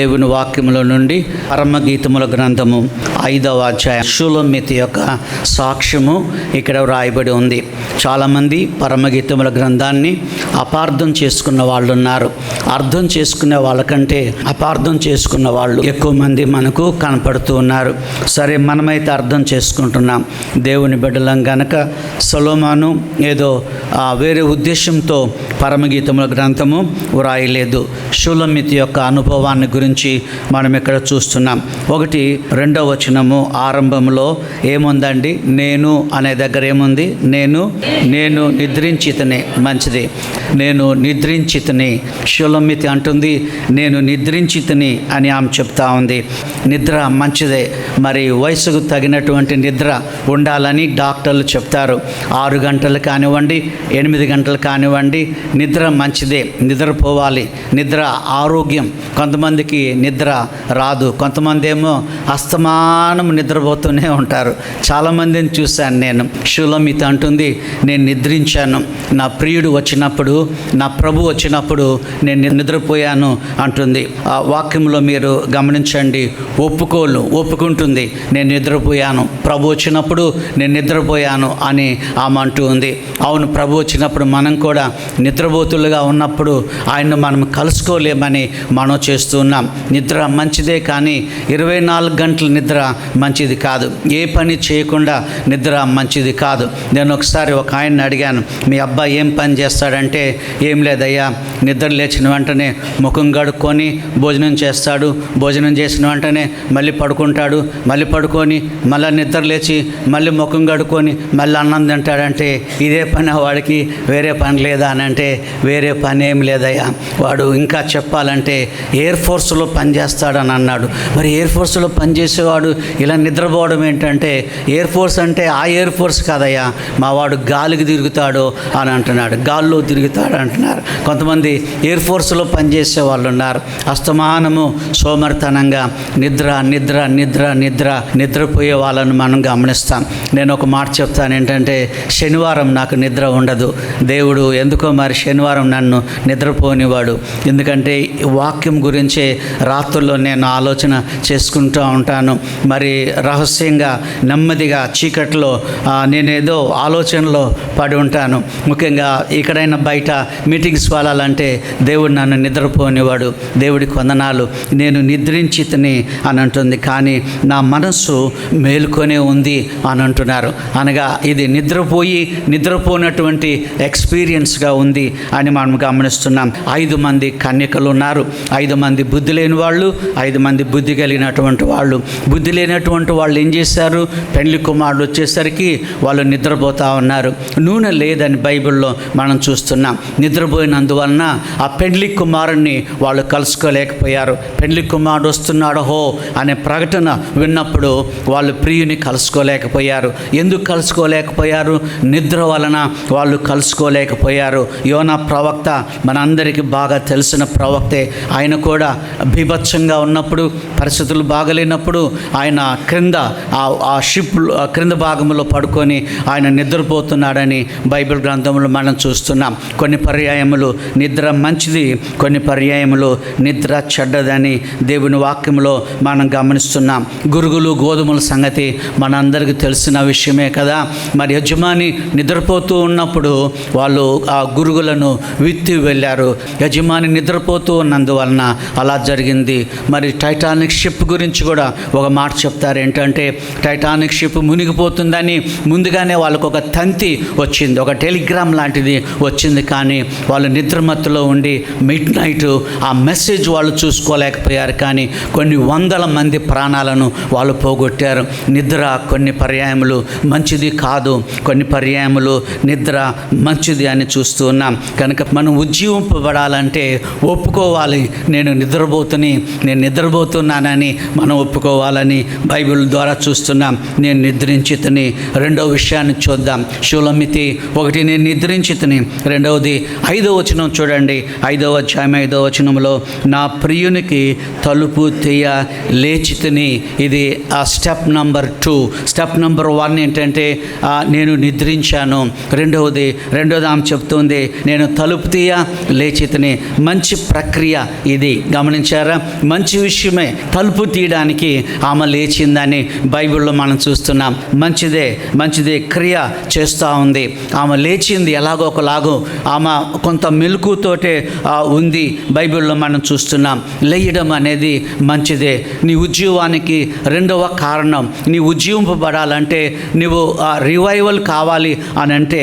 దేవుని వాక్యముల నుండి పరమగీతముల గ్రంథము ఐదవ అధ్యాయం. షులోమితి యొక్క సాక్ష్యము ఇక్కడ వ్రాయబడి ఉంది. చాలామంది పరమగీతముల గ్రంథాన్ని అపార్థం చేసుకున్న వాళ్ళు ఉన్నారు. అర్థం చేసుకునే వాళ్ళకంటే అపార్థం చేసుకున్న వాళ్ళు ఎక్కువ మంది మనకు కనపడుతూ ఉన్నారు. సరే మనమైతే అర్థం చేసుకుంటున్నాం. దేవుని బిడ్డలం గనక సొలోమాను ఏదో వేరే ఉద్దేశంతో పరమగీతముల గ్రంథము వ్రాయలేదు. షూలమితి యొక్క అనుభవాన్ని గురించి మనం ఇక్కడ చూస్తున్నాం. ఒకటి రెండవ వచనము ఆరంభంలో ఏముందండి? నేను అనే దగ్గర ఏముంది? నేను నేను నిద్రించితని మంచిది. నేను నిద్రించితని. శూలమితి అంటుంది నేను నిద్రించితని అని ఆమె చెప్తా ఉంది. నిద్ర మంచిదే మరి వయసుకు తగినటువంటి నిద్ర ఉండాలని డాక్టర్లు చెప్తారు. ఆరు గంటలు కానివ్వండి ఎనిమిది గంటలు కానివ్వండి నిద్ర మంచిదే నిద్రపోవాలి. నిద్ర ఆరోగ్యం. కొంతమందికి నిద్ర రాదు. కొంతమంది ఏమో అస్తమానం నిద్రపోతూనే ఉంటారు. చాలామందిని చూశాను నేను. షులమిత అంటుంది నేను నిద్రించాను. నా ప్రియుడు వచ్చినప్పుడు నా ప్రభు వచ్చినప్పుడు నేను నిద్రపోయాను అంటుంది. ఆ వాక్యంలో మీరు గమనించండి ఒప్పుకోలు ఒప్పుకుంటుంది నేను నిద్రపోయాను. ప్రభు వచ్చినప్పుడు నేను నిద్రపోయాను అని ఆమె అంటూ ఉంది. అవును ప్రభు వచ్చినప్పుడు మనం కూడా నిద్రపోతులుగా ఉన్నప్పుడు ఆయన్ను మనం కలుసుకోలేమని మనం చేస్తున్నాం నిద్ర మంచిదే కానీ ఇరవై నాలుగు గంటల నిద్ర మంచిది కాదు. ఏ పని చేయకుండా నిద్ర మంచిది కాదు. నేను ఒకసారి ఒక ఆయన్ని అడిగాను మీ అబ్బాయి ఏం పని చేస్తాడంటే ఏం లేదయ్యా నిద్ర లేచిన వెంటనే ముఖం కడుక్కొని భోజనం చేస్తాడు. భోజనం చేసిన వెంటనే మళ్ళీ పడుకుంటాడు. మళ్ళీ పడుకొని మళ్ళీ నిద్ర లేచి మళ్ళీ ముఖం కడుక్కొని మళ్ళీ అన్నం తింటాడంటే ఇదే పని వాడికి వేరే పని లేదా? అని అంటే వేరే పని ఏం లేదయ్యా. వాడు ఇంకా చెప్పాలంటే ఎయిర్ ఫోర్స్లో పనిచేస్తాడని అన్నాడు. మరి ఎయిర్ ఫోర్స్లో పనిచేసేవాడు ఇలా నిద్రపోవడం ఏంటంటే ఎయిర్ ఫోర్స్ అంటే ఆ ఎయిర్ ఫోర్స్ కాదయ్యా మా వాడు గాలికి తిరుగుతాడు అని అంటున్నాడు. గాల్లో తిరుగుతాడు అంటున్నారు. కొంతమంది ఎయిర్ ఫోర్స్లో పనిచేసే వాళ్ళు ఉన్నారు. అస్తమానము సోమర్తనంగా నిద్ర నిద్ర నిద్ర నిద్ర నిద్రపోయే వాళ్ళను మనం గమనిస్తాం. నేను ఒక మాట చెప్తాను ఏంటంటే శనివారం నాకు నిద్ర ఉండదు. దేవుడు ఎందుకో మరి శనివారం నన్ను నిద్రపోనివాడు ఎందుకంటే వాక్యం గురించే రాత్రుల్లో నేను ఆలోచన చేసుకుంటూ ఉంటాను. మరి రహస్యంగా నెమ్మదిగా చీకట్లో నేనేదో ఆలోచనలో పడి ఉంటాను. ముఖ్యంగా ఎక్కడైనా బయట మీటింగ్స్ వెళ్ళాలంటే దేవుడు నన్ను నిద్రపోనివాడు దేవుడికి వందనాలు. నేను నిద్రించితని అని అంటుంది. కానీ నా మనస్సు మేలుకొనే ఉంది అని అంటున్నారు. అనగా ఇది నిద్రపోయి నిద్రపోయినటువంటి ఎక్స్పీరియన్స్గా ఉంది అని మనం గమనిస్తున్నాం. ఐదు మంది కన్యకలు ఉన్నారు. ఐదు మంది బుద్ధి లేని వాళ్ళు ఐదు మంది బుద్ధి కలిగినటువంటి వాళ్ళు. బుద్ధి లేనటువంటి వాళ్ళు ఏం చేశారు? పెళ్ళి కుమారుడు వచ్చేసరికి వాళ్ళు నిద్రపోతా ఉన్నారు. నూనె లేదని బైబిల్లో మనం చూస్తున్నాం. నిద్రపోయినందువలన ఆ పెండ్లి కుమారుణ్ణి వాళ్ళు కలుసుకోలేకపోయారు. పెండ్లి కుమారుడు వస్తున్నాడు హో అనే ప్రకటన విన్నప్పుడు వాళ్ళు ప్రియుని కలుసుకోలేకపోయారు. ఎందుకు కలుసుకోలేకపోయారు? నిద్ర వలన వాళ్ళు కలుసుకోలేకపోయారు. యోనా ప్రవక్త మనందరికీ బాగా తెలిసిన ప్రవక్తే. ఆయన కూడా బీభత్సంగా ఉన్నప్పుడు పరిస్థితులు బాగలేనప్పుడు ఆయన ఆయన క్రింద ఆ ఆ షిప్ క్రింద భాగంలో పడుకొని ఆయన నిద్రపోతున్నాడని బైబిల్ గ్రంథంలో మనం చూస్తున్నాం. కొన్ని పర్యాయములు నిద్ర మంచిది కొన్ని పర్యాయములు నిద్ర చెడ్డదని దేవుని వాక్యంలో మనం గమనిస్తున్నాం. గురుగులు గోధుమల సంగతి మనందరికీ తెలిసిన విషయమే కదా. మరి యజమాని నిద్రపోతూ ఉన్నప్పుడు వాళ్ళు ఆ గురుగులను విత్తి వెళ్ళారు. యజమాని నిద్రపోతూ ఉన్నందువలన అలా జరిగింది. మరి టైటానిక్ షిప్ గురించి కూడా ఒక మాట చెప్తారు ఏంటంటే టైటానిక్ షిప్ మునిగిపోతుందని ముందుగానే వాళ్ళకు ఒక తంతి వచ్చింది ఒక టెలిగ్రామ్ లాంటిది వచ్చింది. కానీ వాళ్ళు నిద్రమత్తులో ఉండి మిడ్ నైట్ ఆ మెసేజ్ వాళ్ళు చూసుకోలేకపోయారు. కానీ కొన్ని వందల మంది ప్రాణాలను వాళ్ళు పోగొట్టారు. నిద్ర కొన్ని పర్యాయములు మంచిది కాదు. కొన్ని పర్యాయములు నిద్ర మంచిది అని చూస్తూ ఉన్నాం. కనుక మనం ఉజ్జీవింపబడాలంటే ఒప్పుకోవాలి. నేను నిద్రపోతుని నేను నిద్రపోతున్నానని మనం ఒప్పుకోవాలని బైబిల్ ద్వారా చూస్తున్నాం. నేను నిద్రించితని. రెండో విషయాన్ని చూద్దాం. శూలమితి ఒకటి నేను నిద్రించితని. రెండవది ఐదో వచనం చూడండి. ఐదవ అధ్యాయం ఐదవ వచనంలో నా ప్రియునికి తలుపు తీయ లేచితిని. ఇది ఆ step number two. Step number one ఏంటంటే నేను నిద్రించాను. రెండవది రెండవది ఆమె చెప్తుంది నేను తలుపు తీయ లేచితిని. మంచి ప్రక్రియ ఇది. గమనించారా? మంచి విషయమే తలుపు తీయడానికి ఆమె లేచిందని బైబిల్లో మనం చూస్తున్నాం. మంచిదే మంచిదే క్రియ చేస్తూ ఉంది. ఆమె లేచింది ఎలాగో ఒకలాగో ఆమె కొంత మెలుకుతోటే ఉంది బైబిల్లో మనం చూస్తున్నాం. లేయడం అనేది మంచిదే. నీ ఉద్యోగానికి రెండవ కారణం నీ ఉజ్జీవింపబడాలంటే నువ్వు రివైవల్ కావాలి అని అంటే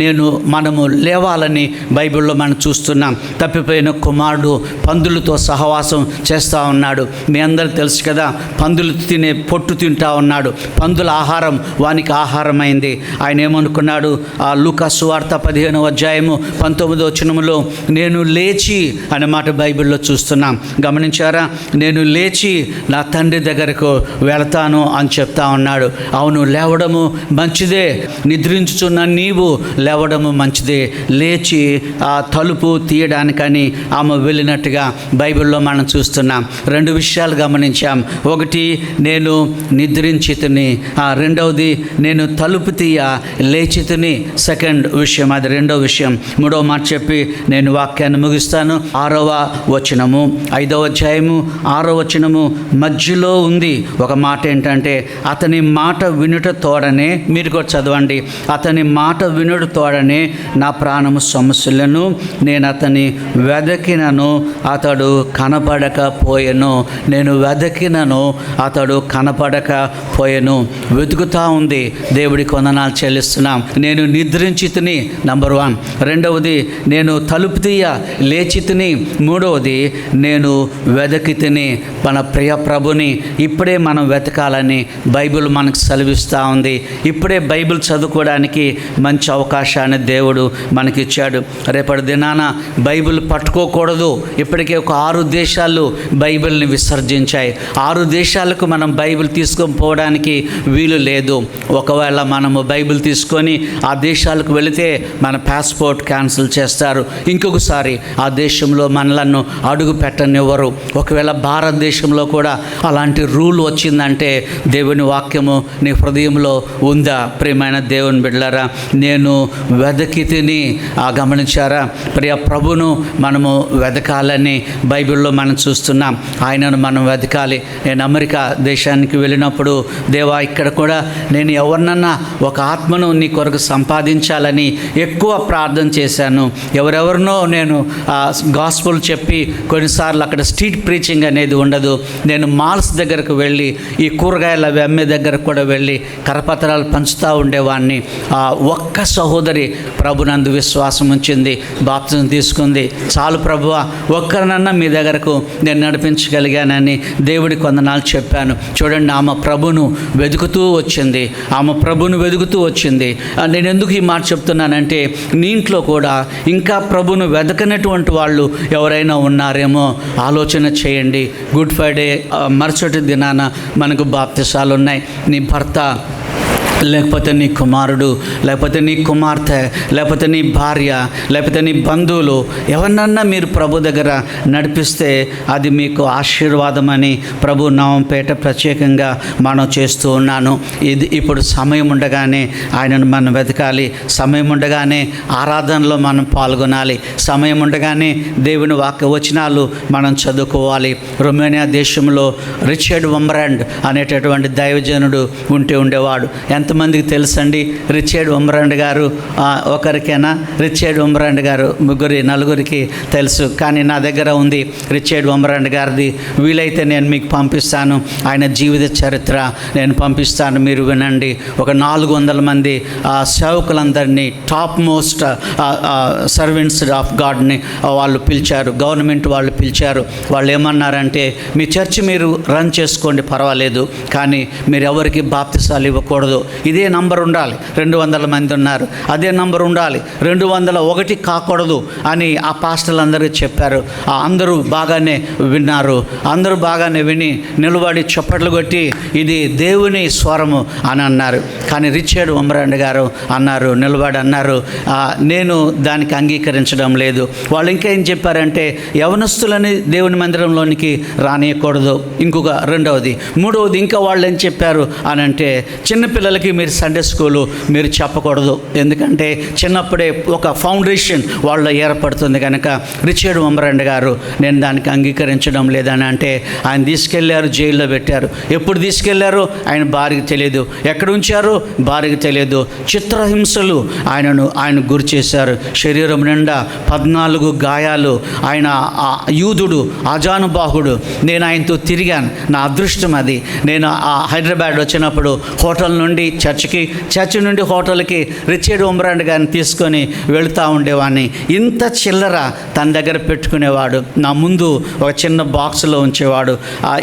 నేను మనము లేవాలని బైబిల్లో మనం చూస్తున్నాం. తప్పిపోయిన కుమారుడు పందులతో సహవాసం చేస్తూ ఉన్నాడు. మీ అందరూ తెలుసు కదా పందులు తినే పొట్టు తింటా ఉన్నాడు. పందుల ఆహారం వానికి ఆహారమైంది. ఆయన ఏమనుకున్నాడు? ఆ లూకా సువార్త పదిహేనవ అధ్యాయము పంతొమ్మిదో వచనములో నేను లేచి అనే మాట బైబిల్లో చూస్తున్నాం. గమనించారా? నేను లేచి నా తండ్రి దగ్గరకు వెళతాను అని చెప్తా ఉన్నాడు. అవును లేవడము మంచిదే. నిద్రించుచున్న నీవు లేవడము మంచిదే. లేచి ఆ తలుపు తీయడానికని ఆమె వెళ్ళినట్టుగా బైబిల్లో మనం చూస్తున్నాం. రెండు విషయాలు గమనించాం. ఒకటి నేను నిద్రించితిని. ఆ రెండవది నేను తలుపు తీయ లేచితిని. సెకండ్ విషయం అది రెండో విషయం. మూడవ మాట చెప్పి నేను వాక్యాన్ని ముగిస్తాను. ఆరవ వచనము ఐదవ అధ్యాయము ఆరో వచనము మధ్యలో ఉంది. ఒక మాట ఏంటంటే అతని మాట వినుట తోడనే మీరు కూడా చదవండి. అతని మాట వినుట తోడనే నా ప్రాణము సమస్యలను నేను అతని వెదకినను అతడు కనపడకపోయెను నేను వెదకినను అతడు కనపడకపోయెను వెతుకుతా ఉంది. దేవుడి కొందనాలు చెల్లిస్తున్నాం. నేను నిద్రించితిని నంబర్ వన్ రెండవది నేను తలుపు తీయ లేచితిని మూడవది నేను వెదకితిని మన ప్రియ ప్రభుని ఇప్పుడే మనం వెతకాలని బైబిల్ మనకు సెలవిస్తూ ఉంది. ఇప్పుడే బైబిల్ చదువుకోవడానికి మంచి అవకాశాన్ని దేవుడు మనకిచ్చాడు రేపటి దినాన బైబిల్ పట్టుకోకూడదు. ఇప్పటికే ఒక ఆరు దేశాలు బైబిల్ని విసర్జించాయి. ఆరు దేశాలకు మన మనం బైబిల్ తీసుకొని పోవడానికి వీలు లేదు. ఒకవేళ మనము బైబిల్ తీసుకొని ఆ దేశాలకు వెళితే మన పాస్పోర్ట్ క్యాన్సిల్ చేస్తారు. ఇంకొకసారి ఆ దేశంలో మనలను అడుగు పెట్టనివ్వరు. ఒకవేళ భారతదేశంలో కూడా అలాంటి రూల్ వచ్చిందంటే దేవుని వాక్యము నీ హృదయంలో ఉందా? ప్రియమైన దేవుని బిడ్డలారా నేను వెదకి తిని ఆ గమనించారా? ప్రియ ప్రభును మనము వెదకాలని బైబిల్లో మనం చూస్తున్నాం. ఆయనను మనం వెతకాలి నేను అమెరికా దేశానికి వెళ్ళినప్పుడు దేవా ఇక్కడ కూడా నేను ఎవరినన్నా ఒక ఆత్మను నీ కొరకు సంపాదించాలని ఎక్కువ ప్రార్థన చేశాను. ఎవరెవరినో నేను గాస్పుల్ చెప్పి కొన్నిసార్లు అక్కడ స్ట్రీట్ ప్రీచింగ్ అనేది ఉండదు. నేను మాల్స్ దగ్గరకు వెళ్ళి ఈ కూరగాయల అవి అమ్మే దగ్గర కూడా వెళ్ళి కరపత్రాలు పంచుతూ ఉండేవాడిని ఆ ఒక్క సహోదరి ప్రభునందు విశ్వాసం ఉంచింది బాప్తిజం తీసుకుంది. చాలు ప్రభువ ఒక్కరినన్నా మీ దగ్గరకు నేను నడిపించగలిగానని దేవుడి కొందనాలు చెప్పాను. చూడండి ఆమె ప్రభును వెతుకుతూ వచ్చింది. ఆమె ప్రభును వెతుకుతూ వచ్చింది. నేను ఎందుకు ఈ మాట చెప్తున్నానంటే నీంట్లో కూడా ఇంకా ప్రభును వెతకనటువంటి వాళ్ళు ఎవరైనా ఉన్నారేమో ఆలోచన చేయండి. గుడ్ ఫ్రైడే మరుసటి దినాన మనకు బాప్తిసాలు ఉన్నాయి. నీ భర్త లేకపోతే నీ కుమారుడు లేకపోతే నీ కుమార్తె లేకపోతే నీ భార్య లేకపోతే నీ బంధువులు ఎవరినన్నా మీరు ప్రభు దగ్గర నడిపిస్తే అది మీకు ఆశీర్వాదమని ప్రభు నామంపేట ప్రత్యేకంగా మనం చేస్తూ ఉన్నాను. ఇది ఇప్పుడు సమయం ఉండగానే ఆయనను మనం వెతకాలి. సమయం ఉండగానే ఆరాధనలో మనం పాల్గొనాలి. సమయం ఉండగానే దేవుని వాక్య వచనాలు మనం చదువుకోవాలి. రొమేనియా దేశంలో రిచర్డ్ వంబ్రాండ్ అనేటటువంటి దైవజనుడు ఉంటే ఉండేవాడు. ఎంత ఎంతమందికి తెలుసండి? రిచర్డ్ ఉమ్రాండ్ గారు ఒకరికైనా? రిచర్డ్ ఉమ్రాండ్ గారు ముగ్గురి నలుగురికి తెలుసు. కానీ నా దగ్గర ఉంది రిచర్డ్ ఉమ్రాండ్ గారిది. వీలైతే నేను మీకు పంపిస్తాను. ఆయన జీవిత చరిత్ర నేను పంపిస్తాను. మీరు వినండి. ఒక నాలుగు వందల మంది ఆ, సేవకులందరినీ టాప్ మోస్ట్ సర్వెంట్స్ ఆఫ్ గాడ్ని వాళ్ళు పిలిచారు. గవర్నమెంట్ వాళ్ళు పిలిచారు. వాళ్ళు ఏమన్నారంటే మీ చర్చి మీరు రన్ చేసుకోండి పర్వాలేదు. కానీ మీరు ఎవరికి బాప్తిసాలు ఇవ్వకూడదు. ఇదే నంబర్ ఉండాలి. రెండు వందల మంది ఉన్నారు. అదే నంబర్ ఉండాలి. రెండు వందల ఒకటి కాకూడదు అని ఆ పాస్టర్లు అందరూ చెప్పారు. ఆ అందరూ బాగానే విన్నారు. అందరూ బాగానే విని నిలబడి చప్పట్లు కొట్టి ఇది దేవుని స్వరము అని అన్నారు. కానీ రిచర్డ్ ఉమరాండ్ గారు అన్నారు నిలబడి అన్నారు నేను దానికి అంగీకరించడం లేదు. వాళ్ళు ఇంకా ఏం చెప్పారంటే యవనస్తులని దేవుని మందిరంలోనికి రానియకూడదు. ఇంకొక రెండవది మూడవది ఇంకా వాళ్ళు ఏం చెప్పారు? అని అంటే చిన్నపిల్లలకి పిల్లలకి మీరు సండే స్కూలు మీరు చెప్పకూడదు. ఎందుకంటే చిన్నప్పుడే ఒక ఫౌండేషన్ వాళ్ళ ఏర్పడుతుంది కనుక రిచర్డ్ ఉమ్మరండి గారు నేను దానికి అంగీకరించడం లేదని అంటే ఆయన తీసుకెళ్ళారు జైల్లో పెట్టారు. ఎప్పుడు తీసుకెళ్ళారు? ఆయన భార్యకి తెలియదు ఎక్కడ ఉంచారు? భార్యకి తెలియదు చిత్రహింసలు ఆయనను ఆయన గురి చేశారు. శరీరం నిండా పద్నాలుగు గాయాలు. ఆయన యూదుడు అజానుబాహుడు. నేను ఆయనతో తిరిగాను. నా అదృష్టం అది. నేను ఆ హైదరాబాద్ వచ్చినప్పుడు హోటల్ నుండి చర్చ్కి చర్చ్ నుండి హోటల్కి రిచర్డ్ ఉమ్రాండ్ గారిని తీసుకొని వెళుతూ ఉండేవాడిని. ఇంత చిల్లర తన దగ్గర పెట్టుకునేవాడు. నా ముందు ఒక చిన్న బాక్స్లో ఉంచేవాడు.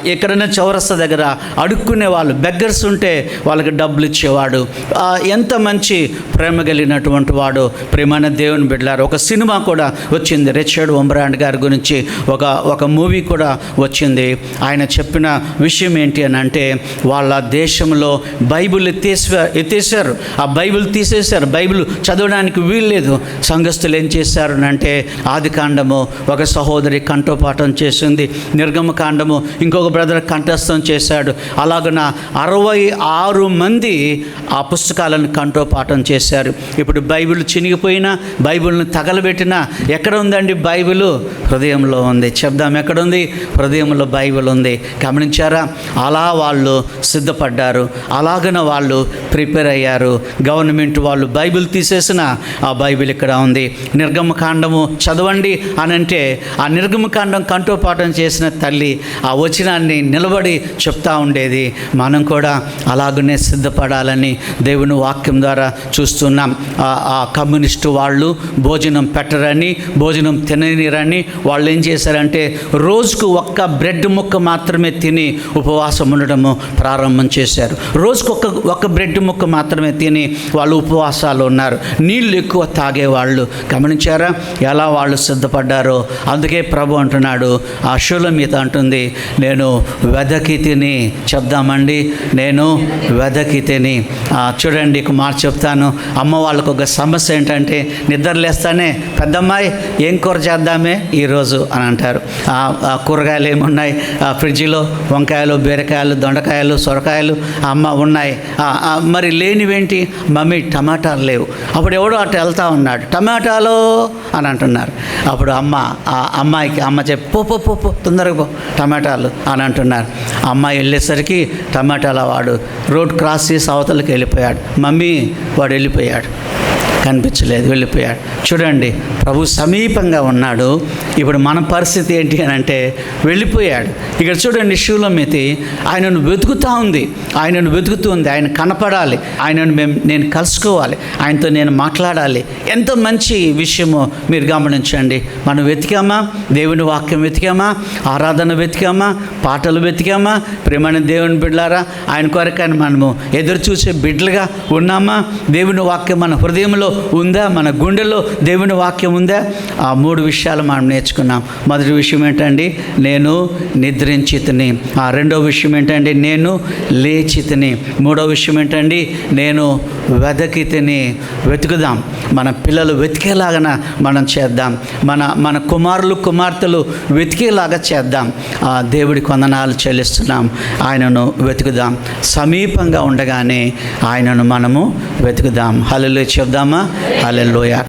ఎక్కడైనా చౌరస్తా దగ్గర అడుక్కునే వాళ్ళు బెగ్గర్స్ ఉంటే వాళ్ళకి డబ్బులు ఇచ్చేవాడు. ఎంత మంచి ప్రేమ కలిగినటువంటి వాడు. ప్రేమైన దేవుని బిడ్డారు ఒక సినిమా కూడా వచ్చింది రిచర్డ్ ఉమ్రాండ్ గారి గురించి. ఒక ఒక మూవీ కూడా వచ్చింది. ఆయన చెప్పిన విషయం ఏంటి అని అంటే వాళ్ళ దేశంలో బైబిల్ ఎత్తేసా ఎత్తేసారు ఆ బైబిల్ తీసేశారు. బైబిల్ చదవడానికి వీల్లేదు సంఘస్థులు ఏం చేశారు అంటే ఆది కాండము ఒక సహోదరి కంఠోపాఠం చేసింది. నిర్గమ కాండము ఇంకొక బ్రదర్ కంఠస్థం చేశాడు. అలాగన అరవై ఆరు మంది ఆ పుస్తకాలను కంఠోపాఠం చేశారు. ఇప్పుడు బైబిల్ చినిగిపోయినా బైబిల్ని తగలబెట్టినా ఎక్కడ ఉందండి బైబిల్? హృదయంలో ఉంది. చెప్దాం ఎక్కడుంది? హృదయంలో బైబిల్ ఉంది. గమనించారా? అలా వాళ్ళు సిద్ధపడ్డారు. అలాగన వాళ్ళు ప్రిపేర్ అయ్యారు. గవర్నమెంట్ వాళ్ళు బైబిల్ తీసేసిన ఆ బైబిల్ ఇక్కడ ఉంది. నిర్గమకాండము చదవండి అని అంటే ఆ నిర్గమకాండం కంఠోపాఠం చేసిన తల్లి ఆ వచనాన్ని నిలబడి చెప్తా ఉండేది. మనం కూడా అలాగనే సిద్ధపడాలని దేవుని వాక్యం ద్వారా చూస్తున్నాం. ఆ- కమ్యూనిస్టు వాళ్ళు భోజనం పెట్టరని భోజనం తిననిరని వాళ్ళు ఏం చేశారంటే రోజుకు ఒక్క బ్రెడ్ ముక్క మాత్రమే తిని ఉపవాసం ఉండడము ప్రారంభం చేశారు. రోజుకు ఒక్క ఒక్క బ్రెడ్ ముక్క మాత్రమే తిని వాళ్ళు ఉపవాసాలు ఉన్నారు. నీళ్ళు ఎక్కువ తాగేవాళ్ళు గమనించారా? ఎలా వాళ్ళు సిద్ధపడ్డారో? అందుకే ప్రభు అంటున్నాడు ఆ మీద అంటుంది నేను వెదకి తిని చెప్దామండి. నేను వెదకి తిని. చూడండి ఒక మాట చెప్తాను. అమ్మ వాళ్ళకు ఒక సమస్య ఏంటంటే నిద్రలేస్తానే పెద్దమ్మాయి ఏం కూర చేద్దామే ఈరోజు? అని అంటారు. కూరగాయలు ఏమున్నాయి? ఆ ఫ్రిడ్జ్లో వంకాయలు బీరకాయలు దొండకాయలు సొరకాయలు అమ్మ ఉన్నాయి. మరి లేనివేంటి? మమ్మీ టమాటాలు లేవు. అప్పుడు ఎవడో అటు వెళ్తా ఉన్నాడు. టమాటాలు అని అంటున్నారు. అప్పుడు అమ్మ ఆ అమ్మాయికి అమ్మ చెప్పి పో పో పో తొందరగా పో టమాటాలు అని అంటున్నారు. అమ్మాయి వెళ్ళేసరికి టమాటాల వాడు రోడ్ క్రాస్ చేసి అవతలకి వెళ్ళిపోయాడు. మమ్మీ వాడు వెళ్ళిపోయాడు. కనిపించలేదు వెళ్ళిపోయాడు. చూడండి ప్రభు సమీపంగా ఉన్నాడు. ఇప్పుడు మన పరిస్థితి ఏంటి అని అంటే వెళ్ళిపోయాడు. ఇక్కడ చూడండి శూలమితి ఆయనను వెతుకుతూ ఉంది. ఆయనను వెతుకుతూ ఉంది. ఆయన కనపడాలి. ఆయనను మేము నేను కలుసుకోవాలి. ఆయనతో నేను మాట్లాడాలి. ఎంత మంచి విషయమో మీరు గమనించండి. మనం వెతికామా? దేవుని వాక్యం వెతికామా? ఆరాధన వెతికామా? పాటలు వెతికామా? ప్రేమైన దేవుని బిడ్డలారా ఆయన కొరకని మనము ఎదురు చూసే బిడ్డలుగా ఉన్నామా? దేవుని వాక్యం మన హృదయంలో ఉందా? మన గుండెలో దేవుని వాక్యం ఉందా? ఆ మూడు విషయాలు మనం నేర్చుకున్నాం. మొదటి విషయం ఏంటండి? నేను నిద్రించితిని. ఆ రెండో విషయం ఏంటండి? నేను లేచితిని. మూడో విషయం ఏంటండి? నేను వెదకితిని. వెతుకుదాం. మన పిల్లలు వెతికేలాగా మనం చేద్దాం. మన మన కుమారులు కుమార్తెలు వెతికేలాగా చేద్దాం. ఆ దేవుడి కొందనాలు చెల్లిస్తున్నాం. ఆయనను వెతుకుదాం. సమీపంగా ఉండగానే ఆయనను మనము వెతుకుదాం. హలో చెప్దామా? Aleluya.